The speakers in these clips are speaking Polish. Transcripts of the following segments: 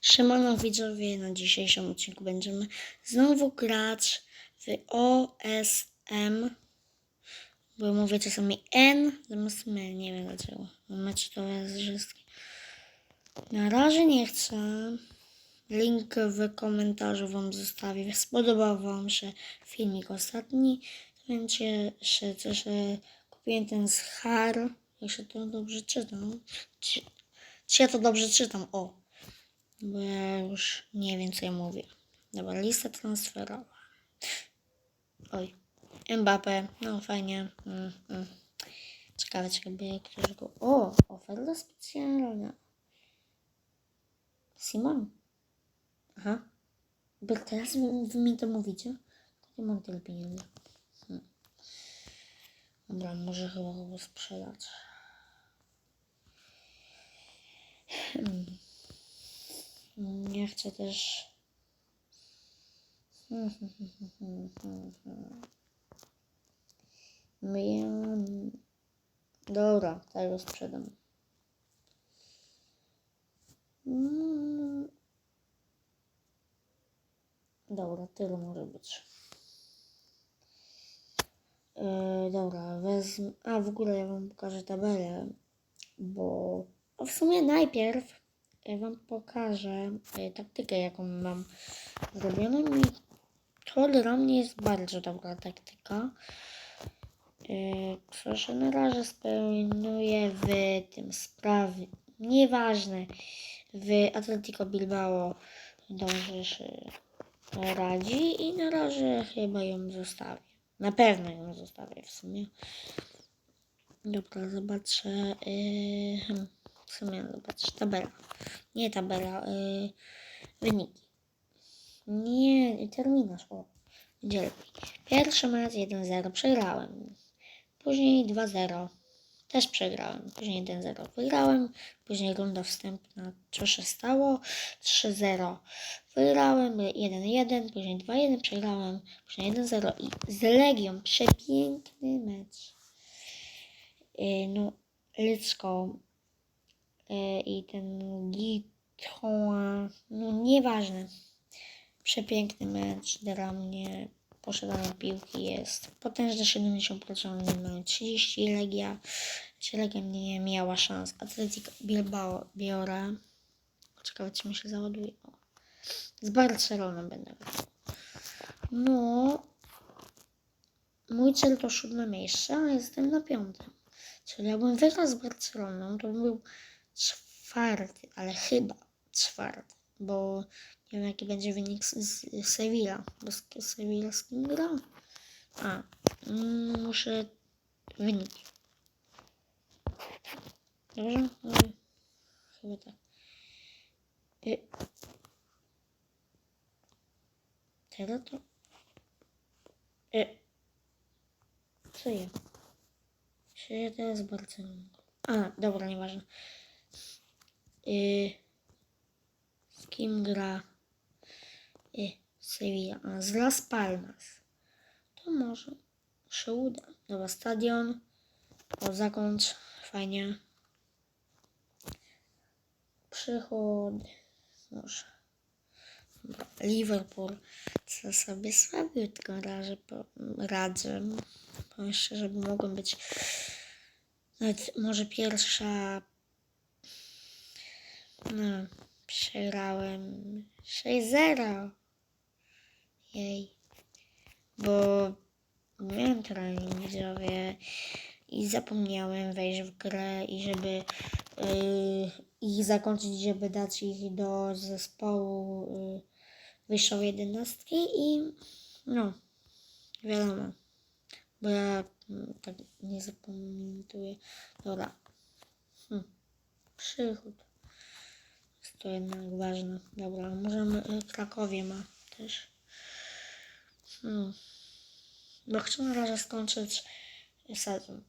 Siemano widzowie, na dzisiejszym odcinku będziemy znowu grać w OSM, bo mówię czasami N zamiast my, nie wiem dlaczego, mecz to wszystkie. Na razie nie chcę, link w komentarzu wam zostawię, spodobał wam się filmik ostatni, że też e, kupiłem ten z Har, jak się to dobrze czytam, czy, czy ja to dobrze czytam, o. Bo ja już nie wiem, co ja mówię. Dobra, lista transferowa. Oj. Mbappe, no fajnie. Mm, mm. Ciekawe, czy by ktoś go... O, oferta specjalna. Simon. Aha. Bo teraz wy, mi to mówicie. Nie mam tyle pieniędzy. Hmm. Dobra, może chyba go sprzedać. Hmm. Nie chcę też. Mian. Dobra, tego sprzedam. Mm. Dobra, tyle może być. Yy, dobra, wezmę. A w ogóle ja wam pokażę tabelę, bo a w sumie najpierw ja wam pokażę e, taktykę, jaką mam zrobioną i to dla mnie jest bardzo dobra taktyka. E, Proszę na razie spełniuję w tym sprawy. Nieważne. W Atletico Bilbao dobrze się radzi i na razie chyba ją zostawię. Na pewno ją zostawię w sumie. Dobra, zobaczę. Yy, w sumie zobaczę. Tabela. Nie tabela. Yy, wyniki. Nie, terminarz. O, będzie lepiej. Pierwszy mecz 1-0 przegrałem. Później 2-0 też przegrałem. Później 1-0 wygrałem. Później runda wstępna. Co się stało? 3-0 wygrałem. 1-1. Później 2-1 przegrałem. Później 1-0 i z Legią. Przepiękny mecz. Yy, no, Lycką yy, i ten Gitoa, no nieważne. Przepiękny mecz dla mnie. Posiadanie piłki jest potężne 70%, nie mają 30 Legia. Czy Legia nie miała szans. Atletico Bilbao biorę. Ciekawe, czy mi się załaduje. O. Z Barceloną będę. No, mój cel to siódme miejsce, a jestem na piątym. Czyli jakbym wygrał z Barceloną, to bym był czwarty, ale chyba czwarty, bo nie wiem jaki będzie wynik z, z Sevilla, bo z Sevilla z kim gra? A, mm, muszę wyniki. Dobrze? No, chyba tak. Y Teraz to... Y Co ja? Czy ja teraz Barceloną? A, dobra, nieważne. Yy, z kim gra? Yy, Sevilla. A, z Las Palmas. To może się uda. Dobra, stadion. O, zakończ. Fajnie. Przychód. Może. Liverpool. Co sobie słabiutko po, radzę. Powiem szczerze, bo mogłem być nawet może pierwsza. No, przegrałem 6-0. Jej. Bo miałem trening widzowie i zapomniałem wejść w grę i żeby yy, ich zakończyć, żeby dać ich do zespołu yy, wyższą jedenastki i no, wiadomo, bo ja mm, tak nie zapamiętuję. Dobra. Hm. Przychód. To jednak ważne. Dobra, możemy, y, Krakowie ma też. Hmm. Bo chcę na razie skończyć sezon.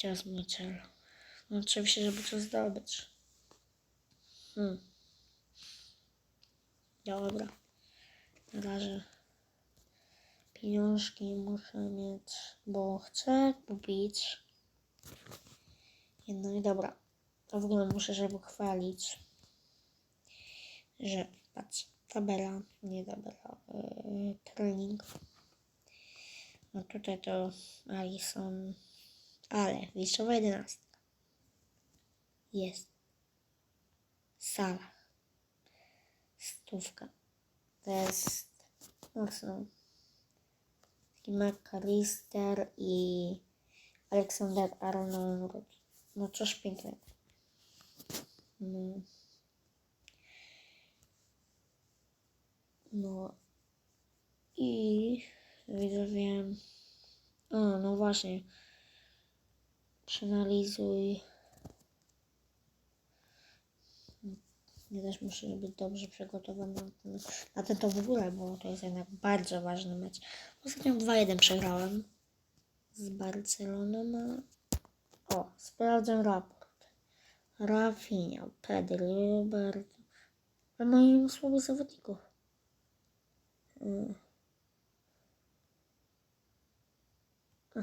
To jest mój cel. No oczywiście, żeby to zdobyć. Hmm. Dobra. Na razie pieniążki muszę mieć, bo chcę kupić. No i dobra. To w ogóle muszę się pochwalić. że patrz, tabela, nie tabela, yy, trening. No tutaj to Alison, ale wyjściowa jedenastka jest Salah, stówka. To jest mocno taki McAllister i Aleksander Arnold. No coś pięknego. No. No. I widzowie. A, no właśnie. Przeanalizuj. Ja też muszę być dobrze przygotowany na ten, to w ogóle, bo to jest jednak bardzo ważny mecz. Ostatnio 2-1 przegrałem z Barceloną. O, sprawdzę raport. Rafinha, Pedri, Roberto. Ale mają słabych zawodników. Mm. A,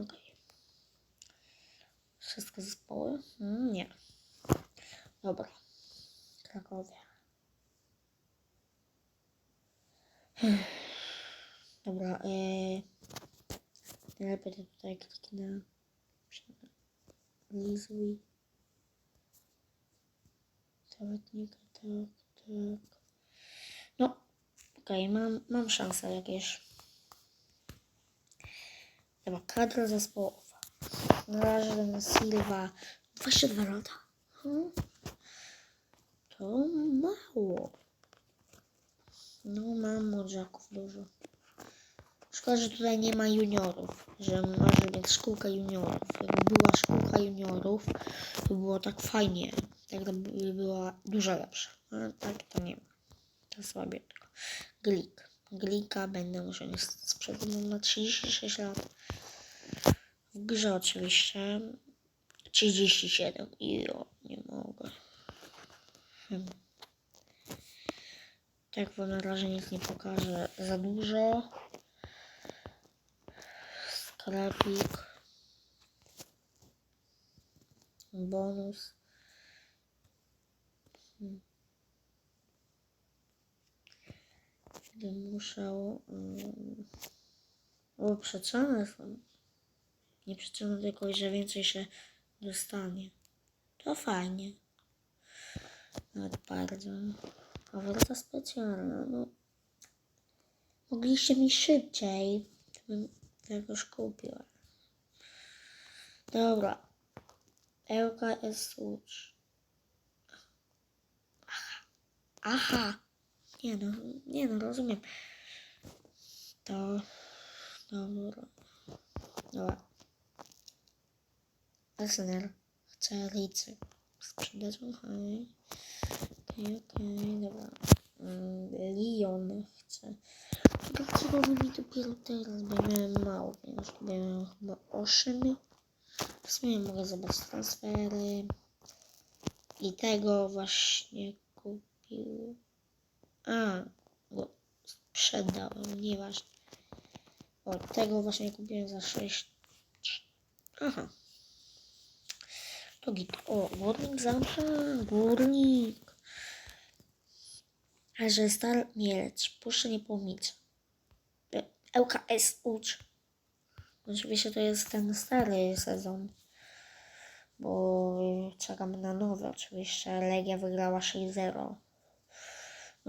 Okej. Wszystkie zespoły? Mm, Nie. Dobra. Krakowie. Dobra. Yy, najlepiej to tutaj kliknę. Lizuj. Zawodnika, tak, tak. No, okej, mam, mam szansę jakieś. Dobra, kadra zespołowa. Na razie ten Silva 22 lata. Hmm. To mało. No, mam młodziaków dużo. Szkoda, że tutaj nie ma juniorów, że może być szkółka juniorów. Jakby była szkółka juniorów, to było tak fajnie. Tak to by była dużo lepsza. Ale tak to nie ma. To słabiutko. Glik. Glika będę musiał sprzedać na 36 lat. W grze oczywiście 37. I o, nie mogę. Hmm. Tak, bo na razie nic nie pokażę za dużo. Sklepik. Bonus. Będę musiał... Um, o, przeceny są. Nie przeceny tylko, że więcej się dostanie. To fajnie. Nawet bardzo. Oferta specjalna. No. Mogliście mi szybciej. To bym już kupiła. Dobra. LKS Łódź. Aha. Aha. Nie no, nie no, rozumiem. To... Dobra. Dobra. Arsenal. Chcę licy. Sprzedać, okej. Okej, okej, dobra. Mm, Lyon chcę. Dlaczego mi dopiero teraz, bo miałem mało ja miałem chyba 8. W sumie mogę zobaczyć transfery. I tego właśnie kupił. A, go sprzedałem, nieważne. O, tego właśnie kupiłem za 6. Aha. To git. O, górnik zamsza, górnik. A że star mielec, puszczę nie pomnicy. LKS ucz. Oczywiście to jest ten stary sezon. Bo czekamy na nowy oczywiście. Legia wygrała 6-0.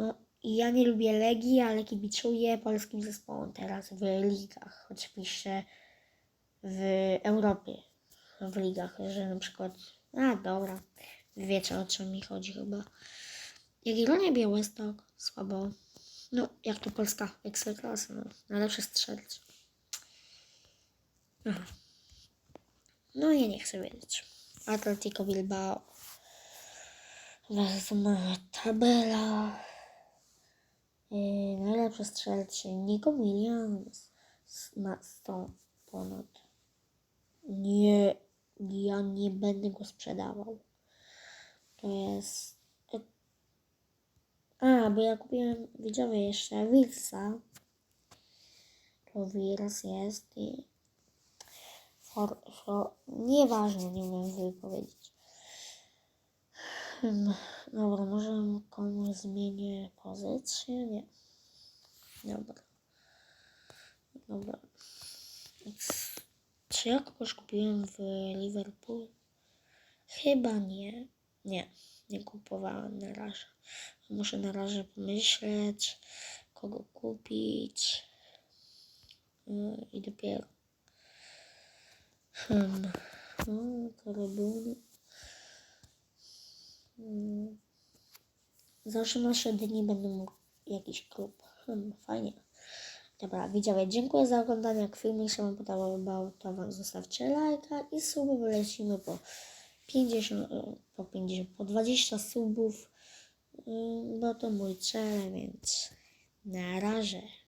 No ja nie lubię Legii, ale kibicuję polskim zespołom teraz w ligach. Oczywiście w Europie. W ligach, że na przykład... A, dobra. Wiecie o czym mi chodzi chyba. Jagiellonia Białystok, słabo. No, jak to polska ekstraklasa, no. Najlepszy strzelec. No, ja nie chcę wiedzieć. Atletico Bilbao. Wezmę tabela. Najlepszy strzelec Nico Williams. Ma 100 ponad. Nie, ja nie będę go sprzedawał. To jest a, bo ja kupiłem widzowie jeszcze Wilsa. To Wils jest i... For, for, nieważne, nie umiem wypowiedzieć. Hmm, dobra, może komuś zmienię pozycję? Nie. Dobra. Dobra. Czy ja kogoś kupiłem w Liverpool? Chyba nie. Nie, nie kupowałem na razie. Muszę na razie pomyśleć, kogo kupić. Yy, I dopiero. Hmm. No, Karabun. Hmm. Zawsze nasze dni będą jakiś klub. Hmm, fajnie. Dobra, widzowie, dziękuję za oglądanie. Jak film się Wam podobał, to Wam zostawcie lajka i suby wylecimy po 50, e, po 50, po 20 subów. Yy, No to mój cel, więc na razie.